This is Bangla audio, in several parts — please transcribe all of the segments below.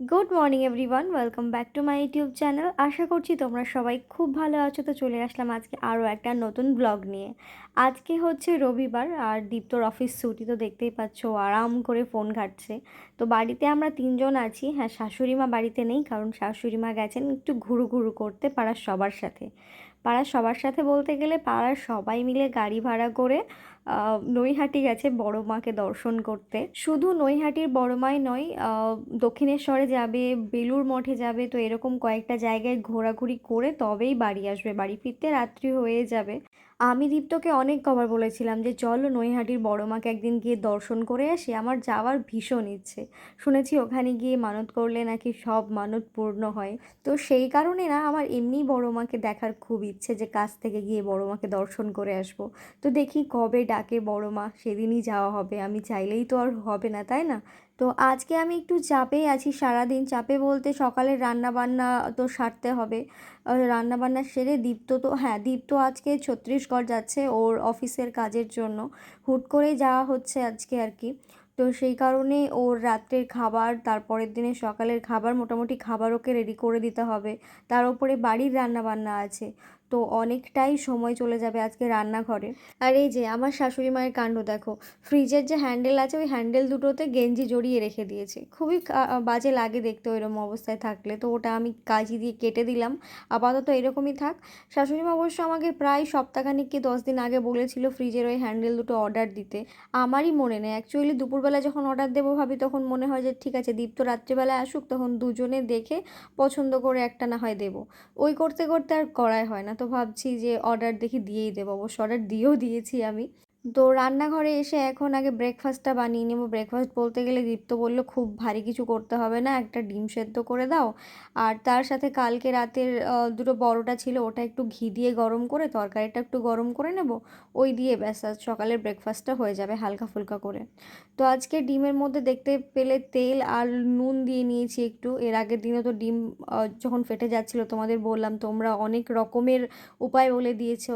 Good morning everyone welcome back to my YouTube channel আশা করছি তোমরা সবাই খুব ভালো আছো। তো চলে আসলাম আজকে আরও একটা নতুন ব্লগ নিয়ে। আজকে হচ্ছে রবিবার আর দীপ্তর অফিস ছুটি, তো দেখতেই পাচ্ছ আরাম করে ফোন ঘাটছে। তো বাড়িতে আমরা তিনজন আছি। হ্যাঁ শাশুড়ি মা বাড়িতে নেই, কারণ শাশুড়ি মা গেছেন একটু ঘুরু ঘুরু করতে পাড়ার সবার সাথে। পাড়ার সবার সাথে বলতে গেলে পাড়ার সবাই মিলে গাড়ি ভাড়া করে নৈহাটি গেছে বড় মাকে দর্শন করতে। শুধু নৈহাটির বড় মাই নয় দক্ষিণেশ্বরে যাবে বেলুর মঠে যাবে, তো এরকম কয়েকটা জায়গায় ঘোরাঘুরি করে তবেই বাড়ি আসবে। বাড়ি ফিরতে রাত্রি হয়ে যাবে। আমি দীপ্তকে অনেক কবার বলেছিলাম যে, চলো নৈহাটির বড় মাকে একদিন গিয়ে দর্শন করে আসি, আমার যাওয়ার ভীষণ ইচ্ছে। শুনেছি ওখানে গিয়ে মানত করলে নাকি সব মানত পূর্ণ হয়। তো সেই কারণে না, আমার এমনি বড় মাকে দেখার খুব ইচ্ছে যে, কাছ থেকে গিয়ে বড় মাকে দর্শন করে আসব। তো দেখি কবে ডাকে বড় মা, সেদিনই যাওয়া হবে। আমি চাইলেই তো আর হবে না, তাই না? তো আজকে আমি একটু চাপেই আছি সারাদিন। চাপে বলতে সকালের রান্না বান্না তো সারতে হবে। রান্না বান্না সেরে দীপ্ত তো হ্যাঁ দীপ্ত আজকে ছত্তিশগড় যাচ্ছে ওর অফিসের কাজের জন্য। হুট করেই যাওয়া হচ্ছে আজকে আর কি। তো সেই কারণে ওর রাত্রের খাবার, তারপরের দিনে সকালের খাবার, মোটামুটি খাবার ওকে রেডি করে দিতে হবে। তার উপরে বাড়ির রান্না বান্না আছে। তো অনেকটাই সময় চলে যাবে আজকে রান্নাঘরে। আর এই যে আমার শাশুড়ি মায়ের কাণ্ড দেখো, ফ্রিজের যে হ্যান্ডেল আছে, ওই হ্যান্ডেল দুটোতে গেঞ্জি জড়িয়ে রেখে দিয়েছে। খুবই বাজে লাগে দেখতে ওইরকম অবস্থায় থাকলে। তো ওটা আমি কাঁচি দিয়ে কেটে দিলাম। আপাতত এরকমই থাক। শাশুড়ি মা অবশ্য আমাকে প্রায় সপ্তাহখানিক কি দশ দিন আগে বলেছিল ফ্রিজের ওই হ্যান্ডেল দুটো অর্ডার দিতে। আমারই মনে নেই। অ্যাকচুয়ালি দুপুরবেলা যখন অর্ডার দেবো ভাবি, তখন মনে হয় যে ঠিক আছে, দীপ্ত রাত্রিবেলায় আসুক, তখন দুজনে দেখে পছন্দ করে একটা না হয় দেবো। ওই করতে করতে আর করাই হয় না। তো ভাবছি যে অর্ডার দেখি দিয়েই দেবো। অবশ্য অর্ডার দিয়েও দিয়েছি আমি। তো রান্নাঘরে এসে এখন আগে ব্রেকফাস্টটা বানিয়ে নেব। ব্রেকফাস্ট বলতে গেলে দীপ্ত বলল, খুব ভারী কিছু করতে হবে না, একটা ডিম সেদ্ধ করে দাও। আর তার সাথে কালকে রাতের দুটো বড়টা ছিল, ওটা একটু ঘি দিয়ে গরম করে, তরকারিটা একটু গরম করে নেব। ওই দিয়ে ব্যাস, আজ সকালের ব্রেকফাস্টটা হয়ে যাবে হালকা ফুলকা করে। তো আজকে ডিমের মধ্যে দেখতে পেলে তেল আর নুন দিয়ে নিয়েছি একটু। এর আগের দিনে তো ডিম যখন ফেটে যাচ্ছিল, তোমাদের বললাম, তোমরা অনেক রকমের উপায় বলে দিয়েছ।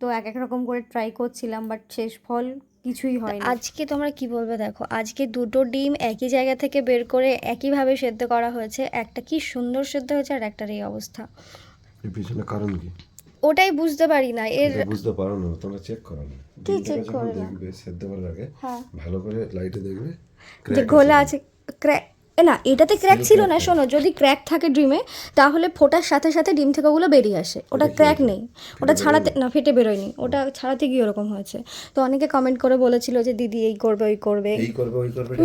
তো এক এক রকম করে ট্রাই করছিলাম বাট শেষ ফল কিছুই হয় আজকে তোমরা কি বলবে দেখো আজকে দুটো ডিম একই জায়গা থেকে বের করে একইভাবে সেদ্ধ করা হয়েছে একটা কি সুন্দর সেদ্ধ হয়েছে আর একটার এই অবস্থা। এর পিছনে কারণ কি? ওটাই বুঝতে পারি না এর বুঝতে পারো না তোমরা চেক করো না। কি যখন করে? দেখবে সেদ্ধ করার আগে হ্যাঁ। ভালো করে লাইটে দেখবে যে গোলা আছে আছে ক্র্যাক না এটাতে ক্র্যাক ছিল না শোনো যদি ক্র্যাক থাকে ডিমে তাহলে ফোটার সাথে সাথে ডিম থেকে ওগুলো বেরিয়ে আসে। ওটা ক্র্যাক নেই। ওটা ছাড়াতে না ফেটে বেরোয়নি। ওটা ছাড়াতে গিয়ে ওরকম হয়েছে। তো অনেকে কমেন্ট করে বলেছিল যে দিদি এই করবে ওই করবে।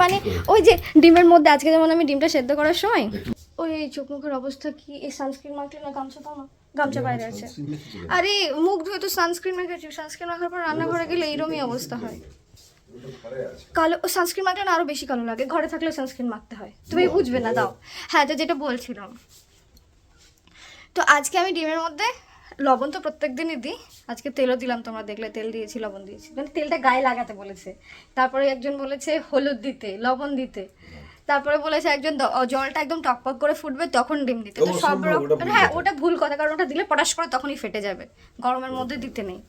মানে ওই যে ডিমের মধ্যে আজকে যেমন আমি ডিমটা সেদ্ধ করার সময় ওই এই চোখ মুখের অবস্থা কি? এই সানস্ক্রিন মাখলে না গামছা দাও না। গামছা বাইরে আছে। আরে মুখ ধুয়ে তো সানস্ক্রিন মেখেছি সানস্ক্রিন মাখার পর রান্নাঘরে গেলে এইরকমই অবস্থা হয়। কালো সানস্ক্রিন মাখলে না আরও বেশি কালো লাগে। ঘরে থাকলে সানস্ক্রিন মাখতে হয়। তুমি বুঝবে না দাও। হ্যাঁ তো যেটা বলছিলাম। তো আজকে আমি ডিমের মধ্যে লবণ তো প্রত্যেক দিনই দিই। আজকে তেলও দিলাম তোমরা দেখলে তেল দিয়েছি লবণ দিয়েছি। মানে তেলটা গায়ে লাগাতে বলেছে। তারপরে একজন বলেছে হলুদ দিতে লবণ দিতে। তারপরে বলেছে একজন জলটা একদম টকপক করে ফুটবে তখন ডিম দিতে। তো সব রকম হ্যাঁ ওটা ভুল কথা কারণ ওটা দিলে পটাশ করে তখনই ফেটে যাবে। গরমের মধ্যে দিতে নেই।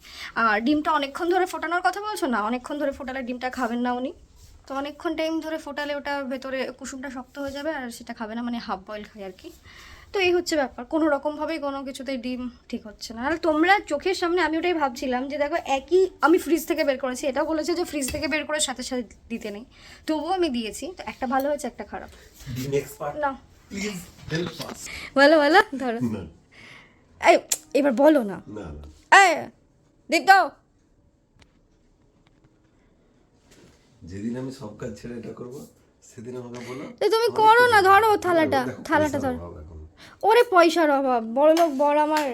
আর ডিমটা অনেকক্ষণ ধরে ফোটানোর কথা বলছো না? অনেকক্ষণ ধরে ফোটালে ডিমটা খাবেন না উনি? তো অনেকক্ষণ টাইম ধরে ফোটালে ওটা ভেতরে কুসুমটা শক্ত হয়ে যাবে আর সেটা খাবে না মানে হাফ বয়েল খাই আর কি। তো এই হচ্ছে ব্যাপার। কোনো রকমভাবেই কোনো কিছুতেই ডিম ঠিক হচ্ছে না। আর তোমরা চোখের সামনে আমি ওটাই ভাবছিলাম যে দেখো একই আমি ফ্রিজ থেকে বের করেছি। এটাও বলেছে যে ফ্রিজ থেকে বের করে সাথে সাথে দিতে নেই। তবুও আমি দিয়েছি। তো একটা ভালো হয়েছে একটা খারাপ। না. বলো বলো ধরো। এই এবার বলো না। এই দাও যেদিন আমি সব কাজ ছেড়ে এটা করব সেদিন আমাকে বলো। তুমি করো না ধরো থালাটা। থালাটা ধরো। ওরে পয়সার অভাব বড় লোক বড় আমার।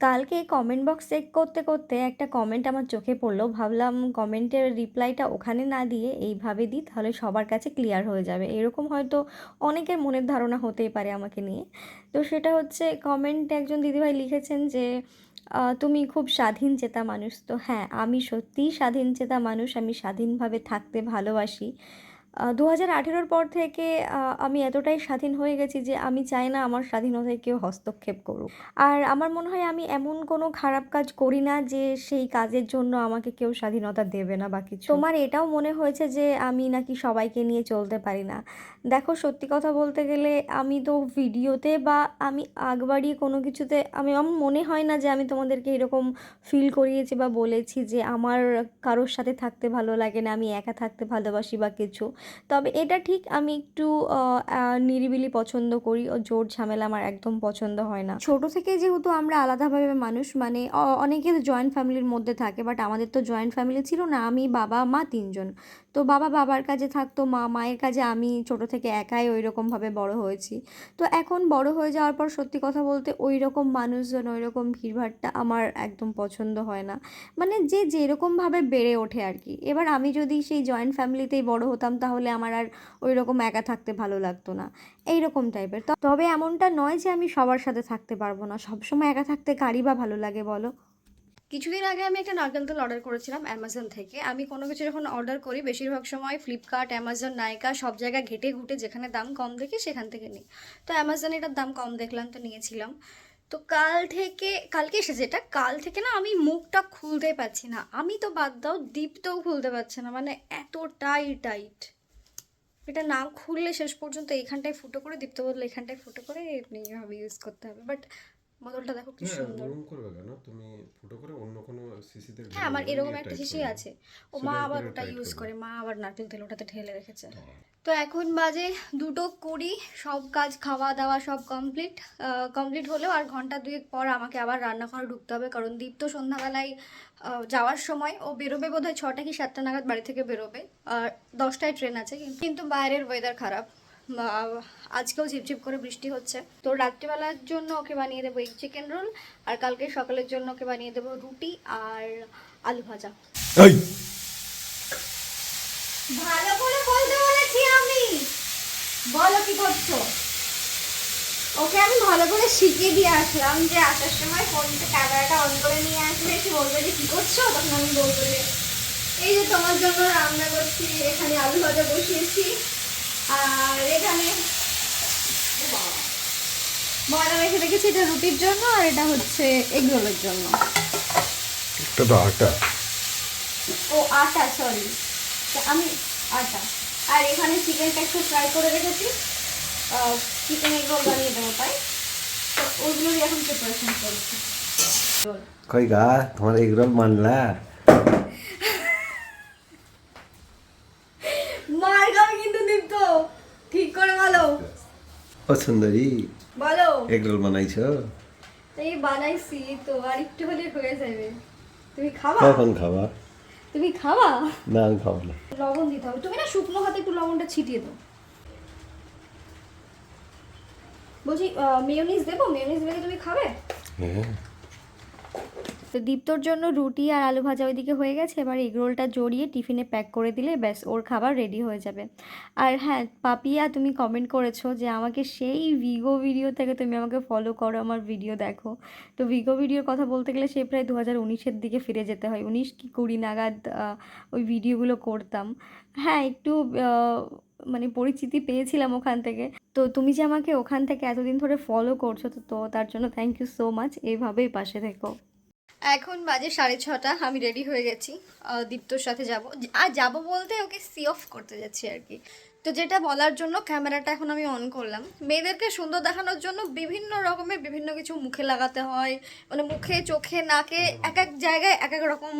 কালকে কমেন্ট বক্স চেক করতে করতে একটা কমেন্ট আমার চোখে পড়ল। ভাবলাম কমেন্টের রিপ্লাইটা ওখানে না দিয়ে এইভাবে দিই, তাহলে সবার কাছে ক্লিয়ার হয়ে যাবে। এরকম হয়তো অনেকের মনের ধারণা হতেই পারে আমাকে নিয়ে। তো সেটা হচ্ছে কমেন্ট একজন দিদিভাই লিখেছেন যে তুমি খুব স্বাধীন চেতা মানুষ। তো হ্যাঁ আমি সত্যিই স্বাধীন চেতা মানুষ, আমি স্বাধীনভাবে থাকতে ভালোবাসি। দু হাজার আঠেরোর পর থেকে আমি এতটাই স্বাধীন হয়ে গেছি যে আমি চাই না আমার স্বাধীনতায় কেউ হস্তক্ষেপ করুক। আর আমার মনে হয় আমি এমন কোনো খারাপ কাজ করি না যে সেই কাজের জন্য আমাকে কেউ স্বাধীনতা দেবে না বা কিছু। তোমার এটাও মনে হয়েছে যে আমি নাকি সবাইকে নিয়ে চলতে পারি না? দেখো, সত্যি কথা বলতে গেলে আমি তো ভিডিওতে বা আমি আগ বাড়িয়ে কোনো কিছুতে, আমি, আমার মনে হয় না যে আমি তোমাদেরকে এরকম ফিল করিয়েছি বা বলেছি যে আমার কারোর সাথে থাকতে ভালো লাগে না, আমি একা থাকতে ভালোবাসি বা কিছু। তবে এটা ঠিক আমি একটু নিরিবিলি পছন্দ করি ও জোর ঝামেলা আমার একদম পছন্দ হয় না। ছোট থেকে যেহেতু আমরা আলাদাভাবে মানুষ মানে অনেকে জয়েন্ট ফ্যামিলির মধ্যে থাকে বাট আমাদের তো জয়েন্ট ফ্যামিলি ছিল না, আমি বাবা, মা, তিনজন। তো বাবা বাবার কাজে থাকতো, মা মায়ের কাজে আমি ছোট থেকে একাই ওই রকমভাবে বড় হয়েছি। তো এখন বড় হয়ে যাওয়ার পর সত্যি কথা বলতে ওই রকম মানুষজন ওই রকম ভিড়ভাড়টা আমার একদম পছন্দ হয় না। মানে যে যেরকমভাবে বেড়ে ওঠে আর কি। এবার আমি যদি সেই জয়েন্ট ফ্যামিলিতেই বড় হতাম তাহলে আমার আর ওই রকম একা থাকতে ভালো লাগতো না। এই রকম টাইপের তবে এমনটা নয় যে আমি সবার সাথে থাকতে পারব না। সবসময় একা থাকতে কারই বা ভালো লাগে বলো? কিছুদিন আগে আমি একটা নারকেল তেল অর্ডার করেছিলাম অ্যামাজন থেকে। আমি কোনো কিছু যখন অর্ডার করি, বেশিরভাগ সময় ফ্লিপকার্ট অ্যামাজন নাইকা সব জায়গায় ঘেটে ঘুটে যেখানে দাম কম দেখি সেখান থেকে নিই। তো অ্যামাজনে এটার দাম কম দেখলাম, তো নিয়েছিলাম। তো কাল থেকে, কালকে এসেছে এটা, কাল থেকে না আমি মুখটা খুলতে পারছি না। আমি তো বাদ দাও দীপটাও খুলতে পারছে না মানে এতটাই টাইট এটা না খুললে শেষ পর্যন্ত এইখানটায় ফুটো করে দীপ্ত বলল এখানটায় ফুটো করে এমনি ইউজ করতে হবে। বাট বোতলটা দেখো কি সুন্দর। ওরকম করবে কেন? তুমি ফুটো করে অন্য কোনো সিসিতে হ্যাঁ আমার এরকম একটা শিশি আছে। ও মা আবার ওটা ইউজ করে মা আবার নারকেল তেল ওটাতে ঢেলে রেখেছে। তো। এখন বাজে দুটো কুড়ি সব কাজ খাওয়া দাওয়া সব কমপ্লিট কমপ্লিট হলেও আর ঘণ্টা দুয়েক পর আমাকে আবার রান্নাঘরে ঢুকতে হবে কারণ দীপ তো সন্ধ্যাবেলায় যাওয়ার সময় ও বেরোবে বোধ হয় ছটা কি সাতটা নাগাদ বাড়ি থেকে বেরোবে। আর দশটায় ট্রেন আছে কিন্তু- বাইরের ওয়েদার খারাপ। আজকেও ঝিপঝিপ করে বৃষ্টি হচ্ছে। তো রাত্রিবেলার জন্য ওকে বানিয়ে দেবো এগ চিকেন রোল আর কালকে সকালের জন্য ওকে বানিয়ে দেবো রুটি আর আলু ভাজা। ভালো করে বলতে বলেছি আমি। বলো কি করছ? ওকে আমি ভালো করে শিখিয়ে দিয়ে আসলাম যে আসার সময় ফোনটা ক্যামেরাটা অন করে নিয়ে আসবে। কি বলবে যে কি করছ? তখন আমি বলব যে এই যে তোমার জন্য রান্না করছি এখানে আলু ভাজা বসিয়েছি। আর এখানে ময়দা রেখে রেখেছি এটা রুটির জন্য আর এটা হচ্ছে এগ রোলের জন্য। এটা তো আটা। ও আটা সরি আমি আটা। আর এখানে চিকেনটা একটু ফ্রাই করে রেখেছি। চিকেন এগ রোল বানিয়ে দেবো তাই। তো ওইগুলোরই এখন প্রিপারেশন করছি। কই গা তোমার এগরোল মানলা মার খাবে কিন্তু দীপ্ত ঠিক করে বলো ও সুন্দরী বলো। এগরোল বানাইছো? এই বানাইছি তো আর একটু হলে হয়ে যাবে। তুমি খাবা? কখন খাবা? তুমি খাবা? না আমি খাব না। লবণ দিতে হবে। তুমি না শুকনো হাতে একটু লবণটা ছিটিয়ে দাও। বলছি মেয়োনিজ দেবো? মেয়োনিজ দিলে তুমি খাবে? হ্যাঁ। তো দীপ্তর জন্য রুটি আর আলু ভাজা ওইদিকে হয়ে গেছে। এবার এগ রোলটা জড়িয়ে টিফিনে প্যাক করে দিলে ব্যাস, ওর খাবার রেডি হয়ে যাবে। আর হ্যাঁ পাপিয়া, তুমি কমেন্ট করেছ যে আমাকে সেই ভিগো ভিডিও থেকে তুমি আমাকে ফলো করো, আমার ভিডিও দেখো। তো ভিগো ভিডিওর কথা বলতে গেলে সে প্রায় দু হাজার উনিশের দিকে ফিরে যেতে হয়। উনিশ কি কুড়ি নাগাদ ওই ভিডিওগুলো করতাম। হ্যাঁ একটু মানে পরিচিতি পেয়েছিলাম ওখান থেকে। তো তুমি যে আমাকে ওখান থেকে এতদিন ধরে ফলো করছ, তো তার জন্য থ্যাংক ইউ সো মাচ এইভাবেই পাশে থেকো। এখন বাজে সাড়ে ছটা আমি রেডি হয়ে গেছি। দীপ্তর সাথে যাব। আর যাব বলতে ওকে সি অফ করতে যাচ্ছি আর কি। তো যেটা বলার জন্য ক্যামেরাটা এখন আমি অন করলাম। মেয়েদেরকে সুন্দর দেখানোর জন্য বিভিন্ন রকমের বিভিন্ন কিছু মুখে লাগাতে হয়। মানে মুখে চোখে নাকে এক এক জায়গায় এক এক রকম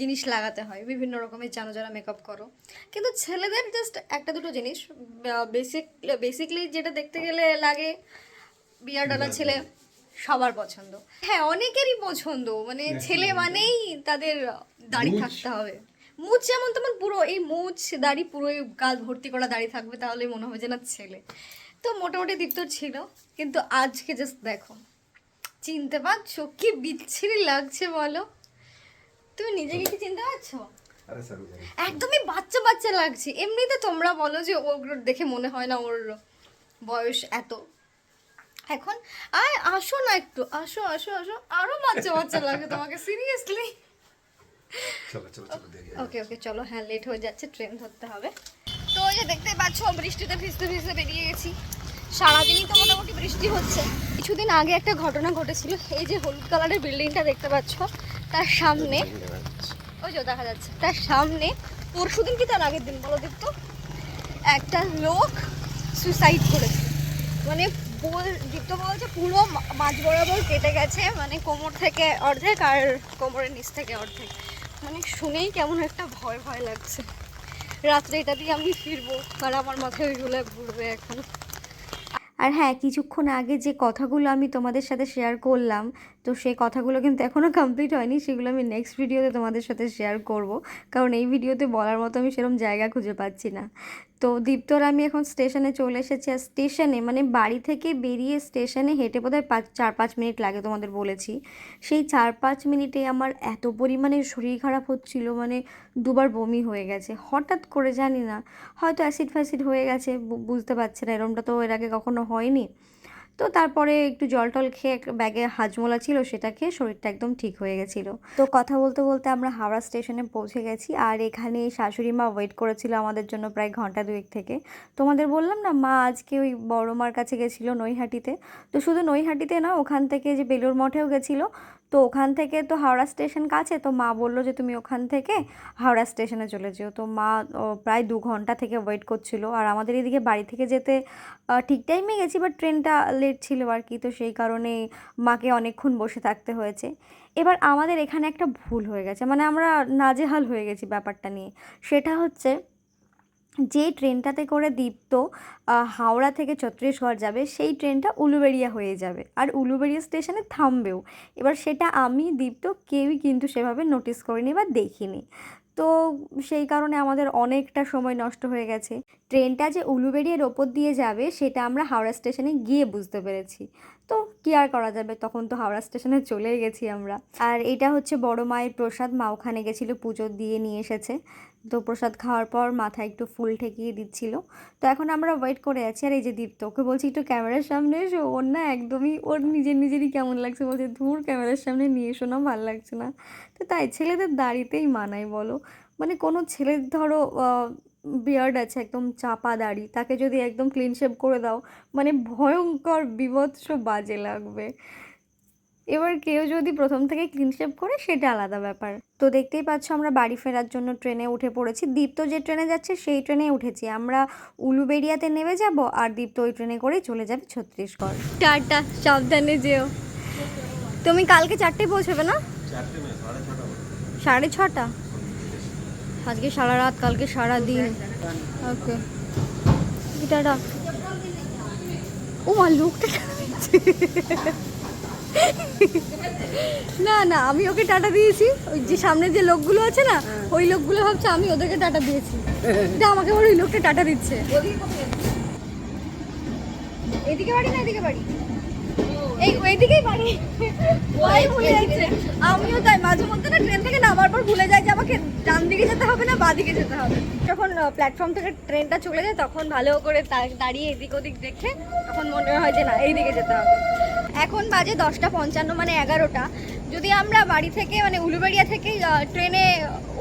জিনিস লাগাতে হয়। বিভিন্ন রকমের জানো যারা মেকআপ করো। কিন্তু ছেলেদের জাস্ট একটা দুটো জিনিস বেসিক বেসিকলি যেটা দেখতে গেলে লাগে বিয়ারডালা ছেলে সবার পছন্দ। হ্যাঁ অনেকেরই পছন্দ। মানে ছেলে মানেই তাদের দাড়ি থাকতে হবে। মুচ যেমন তেমন পুরো এই মুচ দাড়ি পুরো এই গাল ভর্তি করা দাড়ি থাকবে তাহলে মনে হবে যে না ছেলে। তো মোটামুটি দীপ্তর ছিল। কিন্তু আজকে জাস্ট দেখো। চিনতে পারছ? কি বিচ্ছিরি লাগছে বলো? তুমি নিজেকে কি চিনতে পারছ? একদমই বাচ্চা বাচ্চা লাগছে। এমনিতে তোমরা বলো যে ওগুলো দেখে মনে হয় না ওর বয়স এত। এখন? আয় আসো না একটু। আসো আসো আসো। আরও বাচ্চা বাচ্চা লাগে তোমাকে সিরিয়াসলি ওকে ওকে চলো হ্যাঁ লেট হয়ে যাচ্ছে ট্রেন ধরতে হবে। তো ওই যে দেখতে পাচ্ছ বৃষ্টিতে ভিজতে ভিজতে বেরিয়ে গেছি। সারাদিনই তো মোটামুটি বৃষ্টি হচ্ছে। কিছুদিন আগে একটা ঘটনা ঘটেছিল এই যে হলুদ কালারের বিল্ডিংটা দেখতে পাচ্ছ তার সামনে ওই যে দেখা যাচ্ছে তার সামনে পরশুদিন কি তার আগের দিন বলো দীপ্ত একটা লোক সুসাইড করেছে। মানে বল দীপ্ত বলছে পুরো মাঝ বরাবর কেটে গেছে মানে কোমর থেকে অর্ধেক আর কোমরের নিচ থেকে অর্ধেক। মানে শুনেই কেমন একটা ভয় ভয় লাগছে। রাত্রে এটা দিয়ে আমি ফিরবো, আর আমার মাথায় ওইগুলো ঘুরবে এখন। আর হ্যাঁ কিছুক্ষণ আগে যে কথাগুলো আমি তোমাদের সাথে শেয়ার করলাম, তো সেই কথাগুলো কিন্তু এখনও কমপ্লিট হয়নি, সেগুলো আমি নেক্সট ভিডিওতে তোমাদের সাথে শেয়ার করব। কারণ এই ভিডিওতে বলার মতো আমি সেরকম জায়গা খুঁজে পাচ্ছি না। তো দীপ্তর, আমি এখন স্টেশনে চলে এসেছি আর স্টেশনে মানে বাড়ি থেকে বেরিয়ে স্টেশনে হেঁটে বোধহয় পাঁচ, চার, পাঁচ মিনিট লাগে তোমাদের বলেছি। সেই চার, পাঁচ মিনিটে আমার এত পরিমাণে শরীর খারাপ হচ্ছিল মানে দুবার বমি হয়ে গেছে। হঠাৎ করে জানি না, হয়তো অ্যাসিড ফ্যাসিড হয়ে গেছে বুঝতে পারছি না, এরমটা তো এর আগে কখনো হয়নি। তো তারপরে একটু জল টল খেয়ে ব্যাগে হাজমোলা ছিল, সেটা খেয়ে শরীরটা একদম ঠিক হয়ে গেছিল। তো কথা বলতে বলতে আমরা হাওড়া স্টেশনে পৌঁছে গেছি, আর এখানে শাশুড়ি মা ওয়েট করেছিল আমাদের জন্য প্রায় ঘণ্টা দুয়েক থেকে। তোমাদের বললাম না, মা আজকে ওই বড় মার কাছে গেছিল নৈহাটিতে। তো শুধু নৈহাটিতে না, ওখান থেকে যে বেলুর মঠেও গেছিল। তো ওখান থেকে তো হাওড়া স্টেশন কাছে, তো মা বলল যে তুমি ওখান থেকে হাওড়া স্টেশনে চলে যেও। তো মা প্রায় দু ঘণ্টা থেকে ওয়েট করছিল। আর আমাদের এদিকে বাড়ি থেকে যেতে ঠিক টাইমে গেছি বাট ট্রেনটা লেট ছিল আর কি। তো সেই কারণে মাকে অনেকক্ষণ বসে থাকতে হয়েছে। এবার আমাদের এখানে একটা ভুল হয়ে গেছে। মানে আমরা নাজেহাল হয়ে গেছি ব্যাপারটা নিয়ে। সেটা হচ্ছে যে ট্রেনটাতে করে দীপ্ত হাওড়া থেকে ছত্রিশগড় যাবে, সেই ট্রেনটা উলুবেড়িয়া হয়ে যাবে। আর উলুবেড়িয়া স্টেশনে থামবেও। এবার সেটা আমি, দীপ্ত, কেউই কিন্তু সেভাবে নোটিস করিনি বা দেখিনি। তো সেই কারণে আমাদের অনেকটা সময় নষ্ট হয়ে গেছে। ট্রেনটা যে উলুবেড়িয়ার ওপর দিয়ে যাবে, সেটা আমরা হাওড়া স্টেশনে গিয়ে বুঝতে পেরেছি। তো কী আর করা যাবে? তখন তো হাওড়া স্টেশনে চলেই গেছি আমরা। আর এটা হচ্ছে বড় মায়ের প্রসাদ মা ওখানে গেছিল পুজো দিয়ে নিয়ে এসেছে। তো প্রসাদ খাওয়ার পর মাথায় একটু ফুল ঠেকিয়ে দিচ্ছিল। তো এখন আমরা ওয়েট করে আছি। আর এই যে দীপ্ত, ওকে বলছি, একটু ক্যামেরার সামনে এসো। ওর না একদমই, ওর নিজের নিজেরই কেমন লাগছে? বলছে, ধুর, ক্যামেরার সামনে নিয়ে এসো না, ভালো লাগছে না। তো তাই ছেলেদের দাড়িতেই মানায় বলো। মানে কোনো ছেলের ধরো বিয়ার্ড আছে, একদম চাপা দাড়ি, তাকে যদি একদম ক্লিন শেভ করে দাও মানে ভয়ঙ্কর, বিভৎস বাজে লাগবে। এবার কেউ যদি প্রথম থেকে ক্লিন শেভ করে সেটা আলাদা ব্যাপার। তো দেখতেই পাচ্ছ আমরা বাড়ি ফেরার জন্য ট্রেনে উঠে পড়েছি। দীপ্ত যে ট্রেনে যাচ্ছে সেই ট্রেনে উঠেছি। আমরা উলুবেড়িয়াতে নেমে যাব আর দীপ্ত ওই ট্রেনে করেই চলে যাবে ছত্তিশগড়। টাটা সাবধানে যেও। তুমি কালকে চারটে পৌঁছবে না? সাড়ে ছটা সাড়ে ছটা? আজকে সারা রাত কালকে সারা দিন। ওকে। টাটা ও মা লোকটা না না আমি ওকে টাটা দিয়েছি। ওই যে সামনে যে লোকগুলো আছে না ওই লোকগুলো ভাবছে আমি ওদেরকে টাটা দিয়েছি। এটা আমাকে বলে ওই লোকটা টাটা দিচ্ছে। এদিকে বাড়ি না এদিকে বাড়ি? এই ওইদিকেই বাড়ি। ওই ভুলে যাচ্ছে। আমিও তাই মাঝে মধ্যে না ট্রেন থেকে নামার পর ভুলে যাই যে আমাকে ডান দিকে যেতে হবে না বাঁ দিকে যেতে হবে। যখন প্ল্যাটফর্ম থেকে ট্রেনটা চলে যায় তখন ভালো করে দাঁড়িয়ে এদিক ওদিক দেখে তখন মনে হয় যে না এইদিকে যেতে হবে। এখন বাজে দশটা পঞ্চান্ন মানে এগারোটা। যদি আমরা বাড়ি থেকে মানে উলুবেড়িয়া থেকে ট্রেনে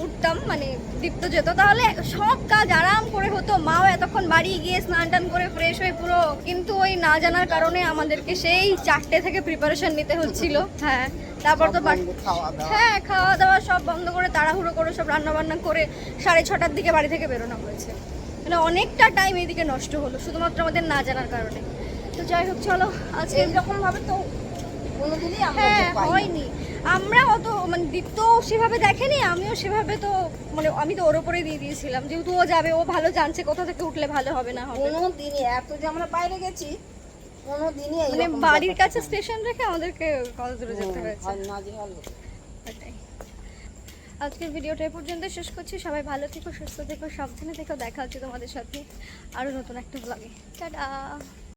উঠতাম মানে দীপ্ত যেত তাহলে সব কাজ আরাম করে হতো। মাও এতক্ষণ বাড়ি গিয়ে স্নান টান করে ফ্রেশ হয়ে পুরো কিন্তু ওই না জানার কারণে আমাদেরকে সেই চারটে থেকে প্রিপারেশন নিতে হচ্ছিল। হ্যাঁ তারপর তো হ্যাঁ খাওয়া দাওয়া সব বন্ধ করে তাড়াহুড়ো করে সব রান্না বান্না করে সাড়ে ছটার দিকে বাড়ি থেকে বেরোনো হয়েছে। মানে অনেকটা টাইম এদিকে নষ্ট হলো শুধুমাত্র আমাদের না জানার কারণে। তো যাই হোক চলো। আজকে এরকম ভাবে তো কোনোদিনই আমরা হ্যাঁ হয়নি। আমরা অত মানে দীপ্ত সেভাবে দেখেনি আমিও সেভাবে তো মানে আমি তো ওর ওপরে দিয়ে দিয়েছিলাম। যেহেতু ও যাবে ও ভালো জানছে কোথা থেকে উঠলে ভালো হবে না হবে। কোনোদিনই এত যে আমরা বাইরে গেছি কোনোদিনই মানে বাড়ির কাছে স্টেশন রেখে আমাদেরকে কত দূরে যেতে হয়েছে। হয়। আজকের ভিডিওটা এই পর্যন্ত শেষ করছি। সবাই ভালো থেকো সুস্থ থেকো সাবধানে থেকো। দেখা হচ্ছে তোমাদের সাথে আরও নতুন একটা ব্লগে টাটা!